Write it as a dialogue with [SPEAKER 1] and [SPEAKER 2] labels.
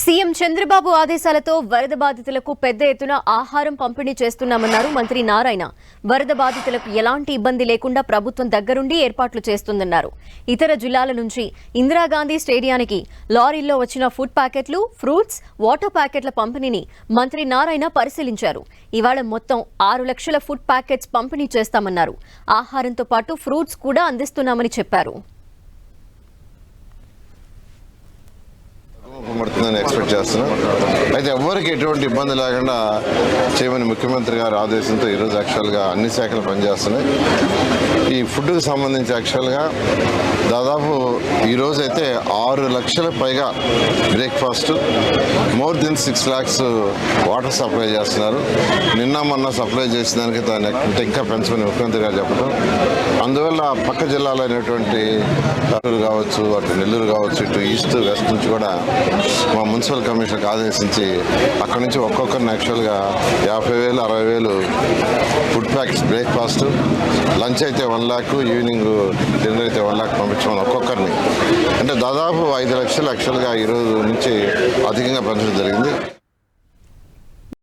[SPEAKER 1] CM Chandrababu ఆదేశాలతో వరద బాధితులకు పెద్ద ఎత్తున ఆహారం పంపిణీ చేస్తున్నామన్నారు మంత్రి నారాయణ. వరద బాధితులకు ఎలాంటి ఇబ్బంది లేకుండా ప్రభుత్వం దగ్గరుండి ఏర్పాట్లు చేస్తుందన్నారు. ఇతర జిల్లాల నుంచి ఇందిరాగాంధీ స్టేడియానికి లారీల్లో వచ్చిన ఫుడ్ ప్యాకెట్లు ఫ్రూట్స్ వాటర్ ప్యాకెట్ల పంపిణీని మంత్రి నారాయణ పరిశీలించారు. ఇవాళ మొత్తం ఆరు లక్షల ఫుడ్ ప్యాకెట్స్ పంపిణీ చేస్తామన్నారు. ఆహారంతో పాటు ఫ్రూట్స్ కూడా అందిస్తున్నామని చెప్పారు.
[SPEAKER 2] ఎక్స్పెక్ట్ చేస్తున్నాం. అయితే ఎవరికి ఎటువంటి ఇబ్బంది లేకుండా చేయమని ముఖ్యమంత్రి గారు ఆదేశంతో ఈరోజు యాక్చువల్గా అన్ని శాఖలు పనిచేస్తున్నాయి. ఈ ఫుడ్కు సంబంధించి యాక్చువల్గా దాదాపు ఈరోజైతే ఆరు లక్షల పైగా breakfast more than six lakhs water supply చేస్తున్నారు. నిన్న మొన్న సప్లై చేసిన దానికి దాన్ని ఇంకా- ఇంకా పెంచమని ముఖ్యమంత్రి గారు చెప్పడం. అందువల్ల పక్క జిల్లాలో అయినటువంటి కర్నూలు కావచ్చు అటు నెల్లూరు కావచ్చు ఇటు ఈస్ట్ వెస్ట్ నుంచి కూడా మా మున్సిపల్ కమిషన్కి ఆదేశించి అక్కడి నుంచి ఒక్కొక్కరిని యాక్చువల్గా యాభై వేలు అరవై వేలు ఫుడ్ ప్యాకెట్స్ బ్రేక్ఫాస్ట్ లంచ్ అయితే వన్ ల్యాక్ ఈవినింగ్ డిన్నర్ అయితే వన్ ల్యాక్ పంపించమని ఒక్కొక్కరిని. అంటే దాదాపు ఐదు లక్షలు యాక్చువల్గా ఈరోజు నుంచి అధికంగా పెంచడం జరిగింది.